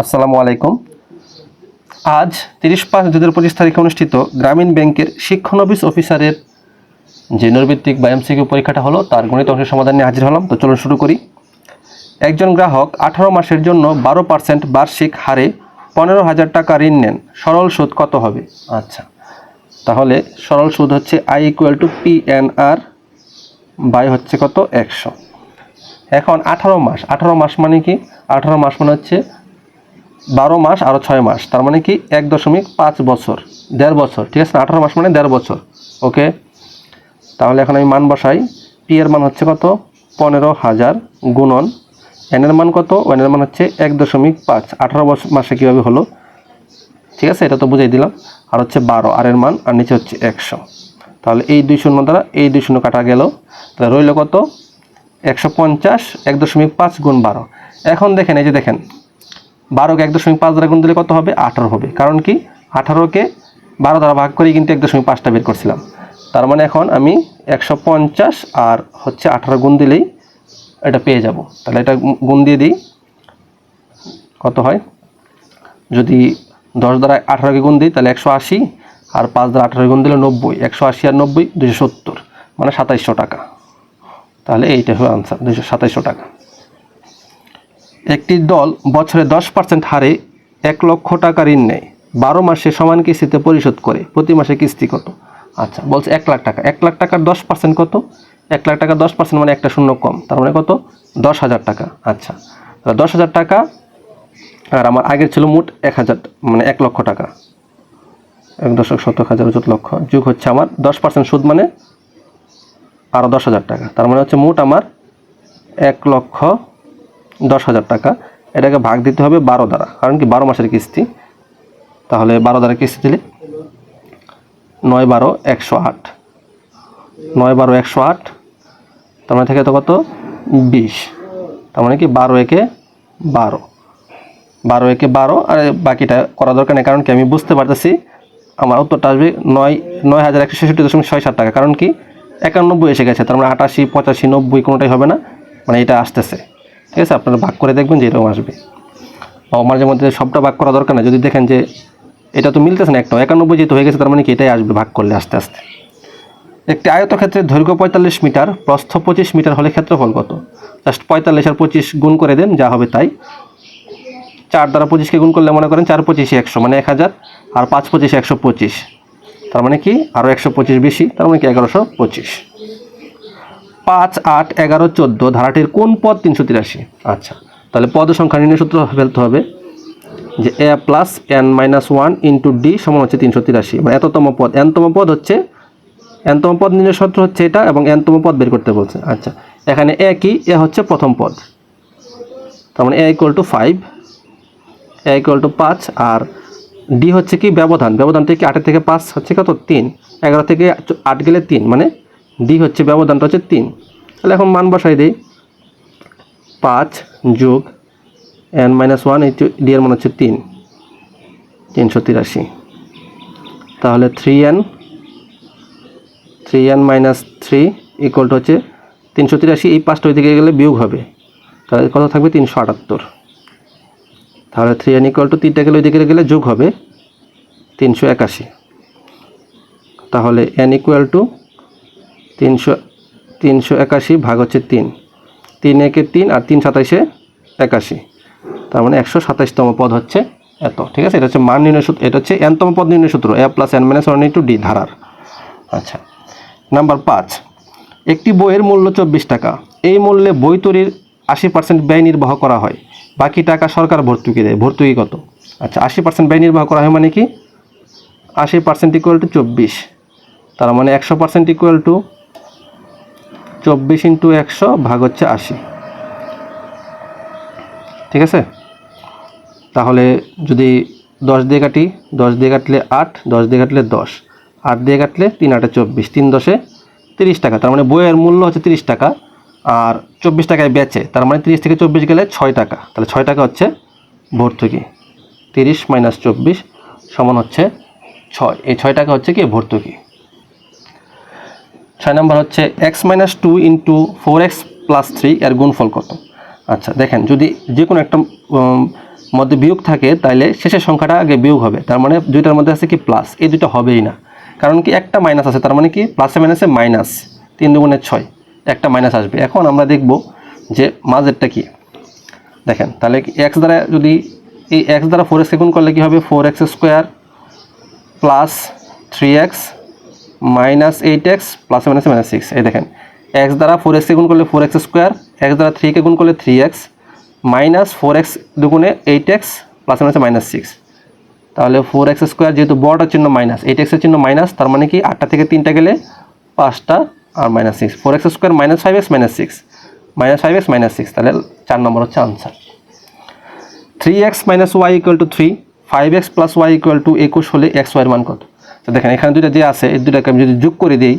আসসালামু আলাইকুম। আজ তিরিশ পাঁচ দু হাজার পঁচিশ তারিখে অনুষ্ঠিত গ্রামীণ ব্যাংকের শিক্ষানবিশ অফিসারের যে নৈর্ভিত্তিক বা এমসিকিউ পরীক্ষাটা হলো, তার গণিত অংশের সমাধান নিয়ে হাজির হলাম। তো চলুন শুরু করি। একজন গ্রাহক আঠারো মাসের জন্য বারো পার্সেন্ট বার্ষিক হারে পনেরো হাজার টাকা ঋণ নেন। সরল সুদ কত হবে? আচ্ছা তাহলে সরল সুদ হচ্ছে I equal to P N R by হচ্ছে কত? একশো। এখন আঠারো মাস। আঠারো মাস মানে কি? আঠারো মাস মানে হচ্ছে বারো মাস আরও ছয় মাস। তার মানে কি এক দশমিক পাঁচ বছর, দেড় বছর, ঠিক আছে আঠারো মাস মানে দেড় বছর, ওকে? তাহলে এখন আমি মান বসাই পি এর মান হচ্ছে কত? পনেরো হাজার গুণন এন এর মান কত? এর মান হচ্ছে এক দশমিক পাঁচ। আঠারো বছর মাসে কীভাবে হলো? ঠিক আছে, এটা তো বুঝাই দিলাম। আর হচ্ছে বারো আর এর মান, আর নিচে হচ্ছে একশো। তাহলে এই দুই শূন্য দ্বারা এই দুই শূন্য কাটা গেল। তাহলে রইল কত? একশো পঞ্চাশ, এক দশমিক পাঁচ গুণ বারো। এখন দেখেন, এই যে দেখেন বারোকে এক দশমিক পাঁচ দ্বারা গুণ দিলে কত হবে? আঠারো হবে। কারণ কি? আঠারোকে বারো দ্বারা ভাগ করে কিন্তু এক দশমিক পাঁচটা বের করছিলাম। তার মানে এখন আমি একশো পঞ্চাশ আর হচ্ছে আঠারো গুণ দিলেই এটা পেয়ে যাব। তাহলে এটা গুণ দিয়ে দিই। কত হয়? যদি দশ দ্বারা আঠারোকে গুণ দিই, তাহলে একশো আশি আর পাঁচ দ্বারা আঠারো গুণ দিলে নব্বই। একশো আশি আর নব্বই দুশো সত্তর মানে সাতাইশশো টাকা। তাহলে এইটা হবে আনসার দুশো সাতাইশশো টাকা। একটি দল বছরে দশ পার্সেন্ট হারে এক লক্ষ টাকা ঋণ নেয়। বারো মাসে সমান কিস্তিতে পরিশোধ করে। প্রতি মাসে কিস্তি কত? আচ্ছা বলছে এক লাখ টাকা। এক লাখ টাকার দশ পার্সেন্ট কত? এক লাখ টাকা দশ পার্সেন্ট মানে একটা শূন্য কম। তার মানে কত? দশ হাজার টাকা। আচ্ছা দশ হাজার টাকা, আর আমার আগের ছিল মোট এক হাজার মানে এক লক্ষ টাকা। এক দশক শতক হাজার চোদ্দ লক্ষ। যুগ হচ্ছে আমার দশ পার্সেন্ট সুদ মানে আরও দশ হাজার টাকা। তার মানে হচ্ছে মোট আমার এক লক্ষ দশ হাজার টাকা। এটাকে ভাগ দিতে হবে বারো দ্বারা। কারণ কি বারো মাসের কিস্তি। তাহলে বারো দ্বারা কিস্তি দিলে নয় বারো একশো আট। নয় বারো একশো আট, তার মানে থেকে তো কত? বিশ। তার মানে কি বারো একে বারো। বারো একে বারো, আর বাকিটা করা দরকার নেই। কারণ কি আমি বুঝতে পারতেছি, আমার উত্তরটা আসবে নয় নয় হাজার একশো ছেষট্টি দশমিক ছয় সাত টাকা। কারণ কি একানব্বই এসে গেছে, তার মানে আটাশি, পঁচাশি, নব্বই কোনোটাই হবে না। মানে এটা আসতেছে। ঠিক আছে? আপনারা ভাগ করে দেখবেন যে এরকম আসবে। মাঝে মধ্যে সবটা ভাগ করা দরকার না। যদি দেখেন যে এটা তো মিলতেছে না একটা একানব্বই যেহেতু হয়ে গেছে, তার মানে কি এটাই আসবে ভাগ করলে আস্তে আস্তে? একটি আয়তক্ষেত্রের দৈর্ঘ্য পঁয়তাল্লিশ মিটার, প্রস্থ পঁচিশ মিটার হলে ক্ষেত্রফল কত? জাস্ট পঁয়তাল্লিশ আর পঁচিশ গুণ করে দেন, যা হবে তাই। চার দ্বারা পঁচিশকে গুণ করলে মনে করেন চার পঁচিশে একশো মানে এক হাজার, আর পাঁচ পঁচিশে একশো পঁচিশ। তার মানে কি? আরও একশো পঁচিশ বেশি, তার মানে কি এগারোশো পঁচিশ। পাঁচ আট এগারো চোদ্দ, ধারাটির কোন পদ তিনশো তিরাশি? আচ্ছা তাহলে পদ সংখ্যা নির্ণয় সূত্র ফেলতে হবে যে A plus N minus one into D সমান হচ্ছে তিনশো তিরাশি। মানে এততম পদ, এনতম পদ হচ্ছে, এনতম পদ নির্ণয় সূত্র হচ্ছে এটা এবং এনতম পদ বের করতে বলছে। আচ্ছা এখানে এ কি? এ হচ্ছে প্রথম পদ। তার মানে A equal to five A equal to পাঁচ, আর ডি হচ্ছে কি ব্যবধান। ব্যবধান থেকে আটের থেকে পাঁচ হচ্ছে কত? তিন। এগারো থেকে আট গেলে তিন মানে ডি হচ্ছে ব্যবধানটা হচ্ছে তিন। তাহলে এখন মান বসাই দিই। পাঁচ যোগ এন মাইনাস ওয়ান এই ডি এর মান হচ্ছে তিন। তিনশো তিরাশি। তাহলে three N three N minus three equal to হচ্ছে তিনশো তিরাশি। এই পাঁচটা ওই দিকে গেলে বিয়োগ হবে। তাহলে কত থাকবে? তিনশো আটাত্তর। তাহলে থ্রি এন ইকুয়াল টু তিনটা গেলে ওই দিকে গেলে যোগ হবে তিনশো একাশি। তাহলে এন ইকুয়াল টু তিনশো তিনশো একাশি ভাগ হচ্ছে তিন। তিন একে তিন আর তিন সাতাইশে একাশি। তার মানে একশো সাতাইশতম পদ হচ্ছে এত, ঠিক আছে? এটা হচ্ছে মান নির্ণয় সূত্র, এটা হচ্ছে এনতম পদ নির্ণয় সূত্র A plus N minus one into D ধারার। আচ্ছা নাম্বার পাঁচ। একটি বইয়ের মূল্য চব্বিশ টাকা। এই মূল্যে বই তৈরির আশি পার্সেন্ট ব্যয় নির্বাহ করা হয়। বাকি টাকা সরকার ভর্তুকি দেয়, ভর্তুকি কত? আচ্ছা আশি পার্সেন্ট ব্যয় নির্বাহ করা হয় মানে কি? আশি পার্সেন্ট ইকুয়াল টু চব্বিশ। তার মানে একশো পার্সেন্ট ইকুয়াল টু চব্বিশ ইন্টু একশো ভাগ হচ্ছে আশি। ঠিক আছে? তাহলে যদি দশ দিয়ে কাটি, দশ দিয়ে কাটলে আট, দশ দিয়ে কাটলে দশ। আট দিয়ে কাটলে তিন আটে চব্বিশ, তিন দশে তিরিশ টাকা। তার মানে বইয়ের মূল্য হচ্ছে তিরিশ টাকা। আর চব্বিশ টাকায় বেচে, তার মানে তিরিশ থেকে চব্বিশ গেলে ছয় টাকা। তাহলে ছয় টাকা হচ্ছে ভর্তুকি। তিরিশ মাইনাস চব্বিশ সমান হচ্ছে ছয়। এই ছয় টাকা হচ্ছে কি? ভর্তুকি। ছয় নম্বর হচ্ছে X minus two into four X plus three এর গুণফল কত? আচ্ছা দেখেন, যদি যে কোনো একটা মধ্যে বিয়োগ থাকে, তাইলে শেষের সংখ্যাটা আগে বিয়োগ হবে। তার মানে দুইটার মধ্যে আছে কি প্লাস এই দুটো হবেই না। কারণ কি একটা মাইনাস আছে, তার মানে কি প্লাসে মাইনাসে মাইনাস তিন দুগুণে ছয়, একটা মাইনাস আসবে। এখন আমরা দেখব যে মাঝেরটা কি। দেখেন, তাহলে এক্স দ্বারা যদি, এই এক্স দ্বারা ফোর এক্সকে গুণ করলে কি হবে? Four X square plus three X minus eight X plus minus minus six. এই দেখেন, এক্স দ্বারা ফোর এক্সকে গুণ করলে ফোর এক্স স্কোয়ার, এক্স দ্বারা থ্রিকে গুণ করলে three X, minus four X দুগুণে eight X plus minus minus six তাহলে ফোর এক্স স্কোয়ার যেহেতু বড়টার চিহ্ন মাইনাস এইট এক্সের চিহ্ন মাইনাস, তার মানে কি আটটা থেকে তিনটা গেলে পাঁচটা আর minus six four X square minus five X minus six minus five X minus six তাহলে চার নম্বর হচ্ছে answer three X minus Y equal to three five X plus Y equal to একুশ হলে এক্স ওয়াইয়ের মান কত? তো দেখেন, এখানে দুইটা যে আছে, এই দুটাকে আমি যদি যোগ করে দিই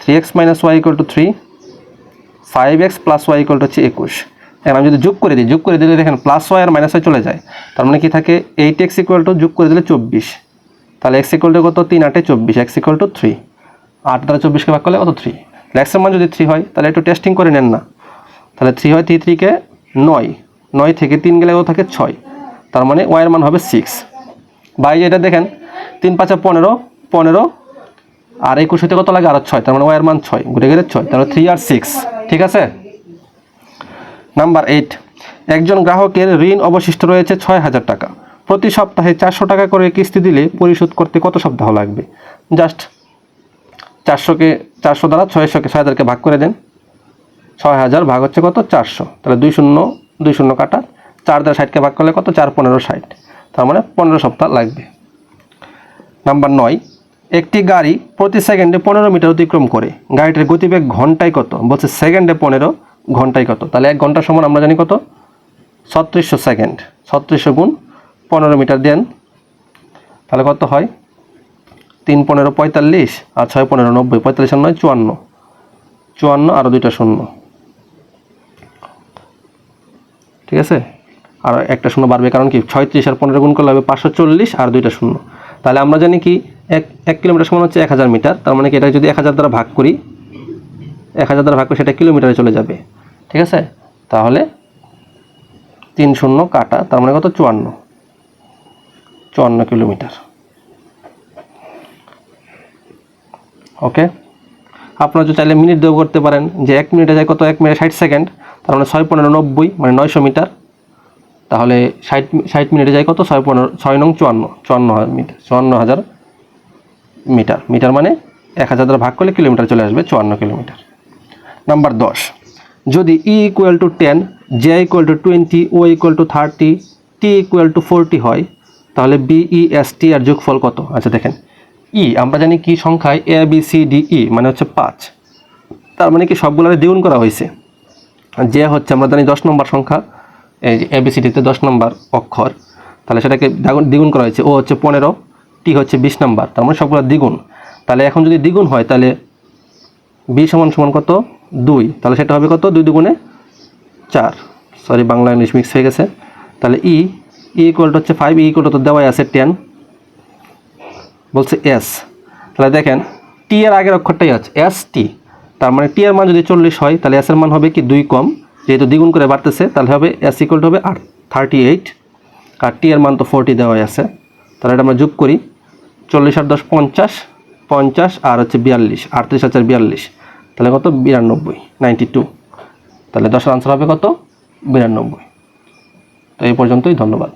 three X minus Y equal to three five X plus Y equal to হচ্ছে একুশ। এখন আমি যদি যোগ করে দিই, যোগ করে দিলে দেখেন প্লাস ওয়াই আর মাইনাস ওয়াই চলে যায়। তার মানে কি থাকে? এইট এক্স ইকুয়াল টু যোগ করে দিলে চব্বিশ। তাহলে এক্স ইকুয়াল টু কত? তিন, আটে চব্বিশ। এক্স ইকুয়াল টু থ্রি আট দ্বারা চব্বিশকে ভাগ করলে কত? থ্রি এক্সের মান যদি থ্রি হয়, তাহলে একটু টেস্টিং করে নেন না। তাহলে থ্রি হয় থ্রি থ্রিকে নয়। নয় থেকে তিন গেলে কত থাকে? ছয়। তার মানে ওয়াইয়ের মান হবে সিক্স বাই এটা দেখেন তিন পাঁচে পনেরো পনেরো, আর একুশ হতে কত লাগে? আর ছয়, তার মানে ওয়ার মান ছয়, ঘুরে গেলে ছয়, তাহলে থ্রি আর সিক্স ঠিক আছে? নাম্বার এইট একজন গ্রাহকের ঋণ অবশিষ্ট রয়েছে ছয় হাজার টাকা। প্রতি সপ্তাহে চারশো টাকা করে কিস্তি দিলে পরিশোধ করতে কত সপ্তাহ লাগবে? জাস্ট চারশোকে, চারশো দ্বারা ছয়শোকে, ছয় হাজারকে ভাগ করে দেন। ছয় হাজার ভাগ হচ্ছে কত? চারশো। তাহলে দুই শূন্য দুই শূন্য কাটা, চার দ্বারা ষাটকে ভাগ করলে কত? চার, পনেরো, ষাট। তার মানে পনেরো সপ্তাহ লাগবে। নাম্বার নয়, একটি গাড়ি প্রতি সেকেন্ডে পনেরো মিটার অতিক্রম করে। গাড়িটির গতিবেগ ঘন্টায় কত? বলছে সেকেন্ডে পনেরো, ঘন্টায় কত? তাহলে এক ঘণ্টার সমান আমরা জানি কত? ছত্রিশশো সেকেন্ড। ছত্রিশশো গুণ পনেরো মিটার দেন। তাহলে কত হয়? তিন পনেরো পঁয়তাল্লিশ আর ছয় পনেরো নব্বই। পঁয়তাল্লিশ আর নয়, চুয়ান্ন। চুয়ান্ন আরও দুইটা শূন্য। ঠিক আছে? আর একটা শূন্য বাড়বে কারণ কি? ছয়ত্রিশ আর পনেরো গুণ করলে হবে পাঁচশো চল্লিশ আর দুইটা শূন্য। তাহলে আমরা জানি কি, এক এক কিলোমিটার সমান হচ্ছে এক হাজার মিটার, তার মানে কি এটা যদি এক হাজার দ্বারা ভাগ করি, এক হাজার দ্বারা ভাগ করি সেটা কিলোমিটারে চলে যাবে, ঠিক আছে? তাহলে তিন শূন্য কাটা, তার মানে কত? চুয়ান্ন। চুয়ান্ন কিলোমিটার। ওকে? আপনারা যদি চাইলে মিনিট দেও করতে পারেন যে এক মিনিটে যায় কত? এক মিনিট ষাট সেকেন্ড, তার মানে ছয় পনেরো নব্বই মানে নয়শো মিটার। তাহলে ষাট ষাট মিনিটে যায় কত? ছয় পনেরো, ছয় নং চুয়ান্ন চুয়ান্ন হাজার মিটার, চুয়ান্ন হাজার মিটার। মিটার মানে এক হাজার দ্বারা ভাগ করলে কিলোমিটার চলে আসবে চুয়ান্ন কিলোমিটার। নাম্বার দশ। যদি E equal to ten J equal to twenty O equal to thirty T equal to forty হয়, তাহলে বিই এস টি আর যোগফল কত? আচ্ছা দেখেন। ই আমরা জানি কি সংখ্যায় A B C D E মানে হচ্ছে পাঁচ। তার মানে কি সবগুলোরে দ্বিগুণ করা হয়েছে। যে হচ্ছে, আমরা জানি দশ নম্বর সংখ্যা। এই যে এবিসিডিতে দশ নম্বর অক্ষর, তাহলে সেটাকে দ্বিগুণ- দ্বিগুণ করা হয়েছে। ও হচ্ছে পনেরো, টি হচ্ছে বিশ নম্বর, তার মানে সবগুলো দ্বিগুণ। তাহলে এখন যদি দ্বিগুণ হয়, তাহলে বি সমান সমান কত? দুই। তাহলে সেটা হবে কত? দুই দুগুণে চার। সরি বাংলা ইংলিশ মিক্স হয়ে গেছে। তাহলে ই ই ইকুয়াল হচ্ছে ফাইভ ই ইকুয়াল তো দেওয়াই আছে টেন বলছে এস তাহলে দেখেন টি এর আগের অক্ষরটাই আছে এস টি তার মানে টি এর মান যদি চল্লিশ হয়, তাহলে এস এর মান হবে কি? দুই কম। যেহেতু দ্বিগুণ করে বাড়তেছে, তাহলে হবে এস ইকুয়াল হবে আর থার্টি এইট আর টি এর মান তো ফোরটি দেওয়াই আছে। তাহলে এটা আমরা যোগ করি, চল্লিশ আর দশ পঞ্চাশ পঞ্চাশ আর হচ্ছে বিয়াল্লিশ, আটত্রিশ হাজার বিয়াল্লিশ। তাহলে কত? বিরানব্বই নাইনটি টু তাহলে দশের আনসার হবে কত? বিরানব্বই। তো এই পর্যন্তই, ধন্যবাদ।